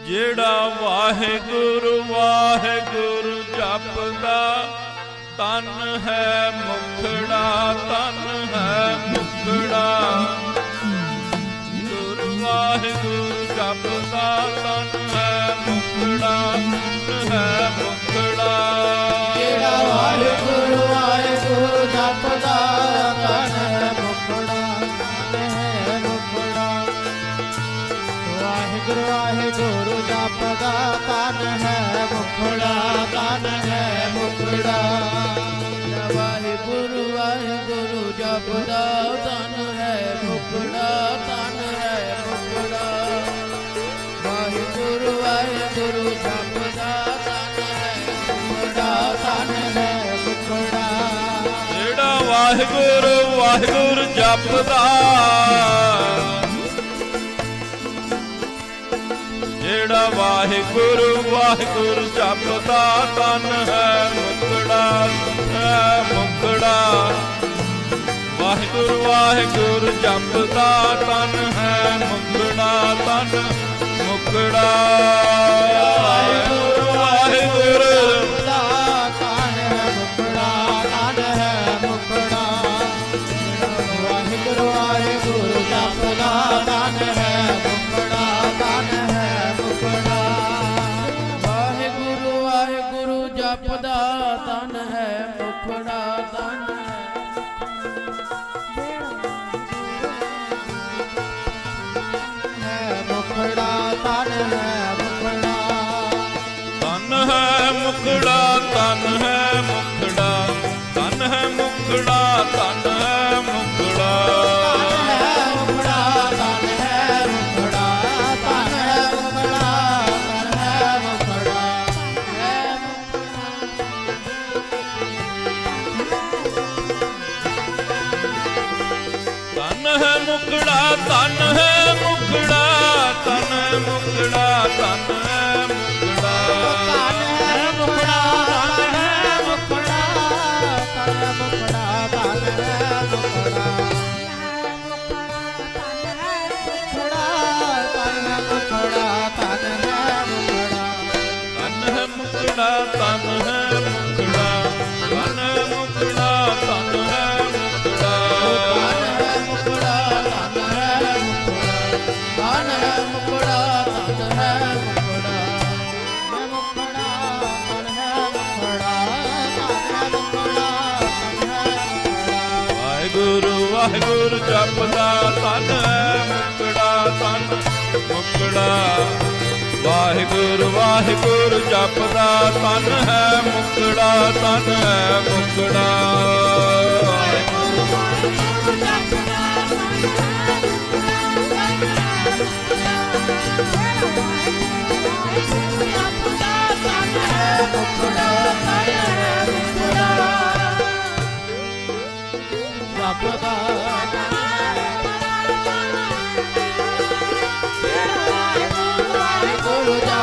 ਜਿਹੜਾ ਵਾਹਿਗੁਰੂ ਵਾਹਿਗੁਰੂ ਜਪਦਾ ਤਨ ਹੈ ਮੁਖੜਾ ਤਨ ਹੈ ਮੁਖੜਾ। ਗੁਰੂ ਵਾਹਿਗੁਰੂ ਜਪਦਾ ਤਨ ਹੈ ਮੁਖੜਾ ਤਨ ਹੈ ਮੁਖੜਾ। ਜਿਹੜਾ ਵਾਹਿਗੁਰੂ ਵਾਹਿਗੁਰੂ ਜਪਦਾ ਤਨ ਹੈ ਮੁਖੜਾ, ਤਨ ਹੈ ਮੁਖੜਾ। ਵਾਹਿਗੁਰੂ ਵਾਹਿਗੁਰੂ ਜਪਦਾ ਤਨ ਹੈ ਮੁਖੜਾ, ਤਨ ਹੈ ਮੁਖੜਾ। ਵਾਹਿਗੁਰੂ ਵਾਹਿਗੁਰੂ ਜਪਦਾ ਤਨ ਹੈ ਮੁਖੜਾ, ਤਨ ਹੈ ਮੁਖੜਾ। ਜਿਹੜਾ ਵਾਹਿਗੁਰੂ ਵਾਹਿਗੁਰੂ ਜਪਦਾ ਵਾਹਿਗੁਰੂ ਵਾਹਿਗੁਰੂ ਜਪਦਾ ਤਨ ਹੈ, ਮੁਕੜਾ ਹੈ ਮੁਕੜਾ। ਵਾਹਿਗੁਰੂ ਵਾਹਿਗੁਰੂ ਜਪਦਾ ਤਨ ਹੈ, ਮੁਕੜਾ ਤਨ, ਮੁਕੜਾ। ਤਨ ਹੈ ਮੁਖੜਾ ਤਨ ਹੈ। ਮੁਖੜਾ ਤਨ ਹੈ ਮੁਖੜਾ। ਤਨ ਹੈ ਮੁਕੜਾ ਤਨ ਹੈ ਤਨ ਹੈ ਮੁਕੜਾ ਤਨ ਹੈ ਮੁਕੜਾ ਤਨ ਹੈ ਮੁਕੜਾ ਤਨ ਵਾਹਿਗੁਰੂ ਜਪਦਾ ਤਨ ਹੈ, ਮੁਕੜਾ ਤਨ ਮੁਕੜਾ। ਵਾਹਿਗੁਰੂ ਵਾਹਿਗੁਰੂ ਜਪਦਾ ਤਨ ਹੈ, ਮੁਕੜਾ ਤਨ ਹੈ, ਮੁਕੜਾ। বাপদা চলো যা